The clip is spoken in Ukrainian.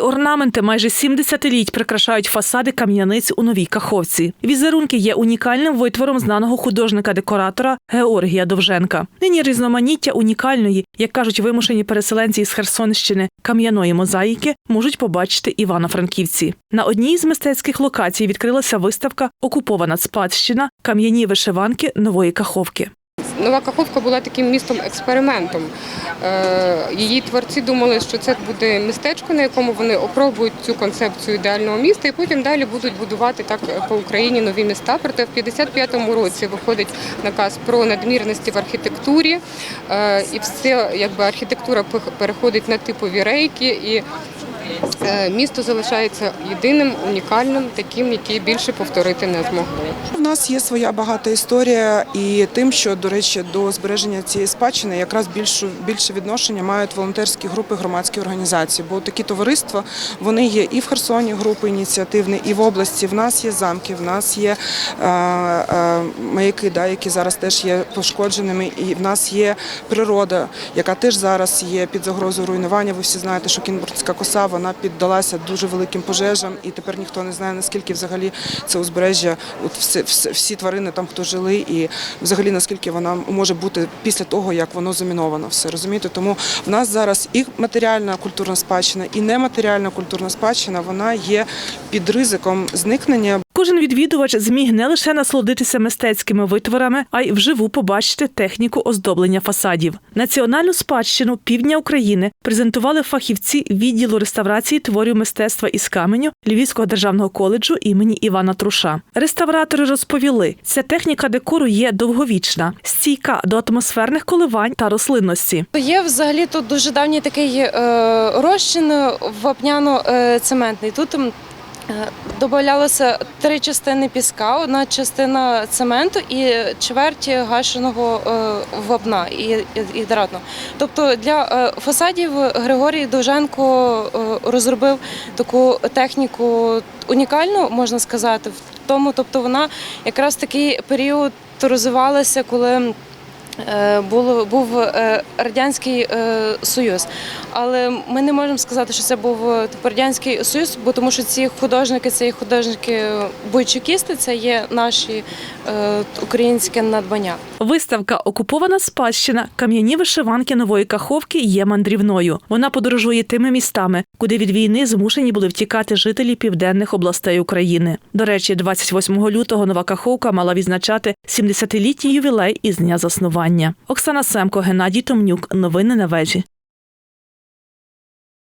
Орнаменти майже 70 літь прикрашають фасади кам'яниць у новій каховці. Візерунки є унікальним витвором знаного художника-декоратора Георгія Довженка. Нині різноманіття унікальної, як кажуть вимушені переселенці із Херсонщини, кам'яної мозаїки можуть побачити івано-франківці. На одній з мистецьких локацій відкрилася виставка Окупована спадщина кам'яні вишиванки нової каховки. Нова Каховка була таким містом-експериментом. Е, Її творці думали, що це буде містечко, на якому вони опробують цю концепцію ідеального міста, і потім далі будуть будувати так по Україні нові міста. Проте в 55-му році виходить наказ про надмірності в архітектурі, Е, і все якби архітектура переходить на типові рейки. І Місто залишається єдиним, унікальним, таким, який більше повторити не змогли. У нас є своя багата історія, і тим, що до речі, до збереження цієї спадщини якраз більше, більше відношення мають волонтерські групи, громадські організації. Бо такі товариства вони є і в Херсоні, групи ініціативні, і в області. В нас є замки, в нас є е, е, маяки, да, які зараз теж є пошкодженими, і в нас є природа, яка теж зараз є під загрозою руйнування. Ви всі знаєте, що Кінбурзька коса вона піддалася дуже великим пожежам, і тепер ніхто не знає наскільки взагалі це узбережжя, от всі, всі, тварини там, хто жили, і взагалі наскільки вона може бути після того, як воно заміновано. Все розумієте? Тому в нас зараз і матеріальна культурна спадщина, і нематеріальна культурна спадщина вона є під ризиком зникнення. Кожен відвідувач зміг не лише насолодитися мистецькими витворами, а й вживу побачити техніку оздоблення фасадів. Національну спадщину півдня України презентували фахівці відділу реставрації творів мистецтва із каменю Львівського державного коледжу імені Івана Труша. Реставратори розповіли, ця техніка декору є довговічна, стійка до атмосферних коливань та рослинності. Є взагалі тут дуже давній такий е, розчин вапняно-цементний. Тут е, додавалося три частини піска, одна частина цементу і чверть гашеного е, вапна і, і. Тобто для е, фасадів Григорій Довженко розробив таку техніку унікальну, можна сказати, в тому, тобто вона якраз такий період розвивалася, коли. Е, Було був е, радянський е, союз, але ми не можемо сказати, що це був типу, радянський союз, бо тому що ці художники, це художники бойчукісти, це є наші українське надбання. Виставка Окупована спадщина кам'яні вишиванки нової каховки є мандрівною. Вона подорожує тими містами, куди від війни змушені були втікати жителі південних областей України. До речі, 28 лютого нова каховка мала відзначати 70-літній ювілей із дня заснування. Оксана Семко, Геннадій Томнюк. Новини на вежі.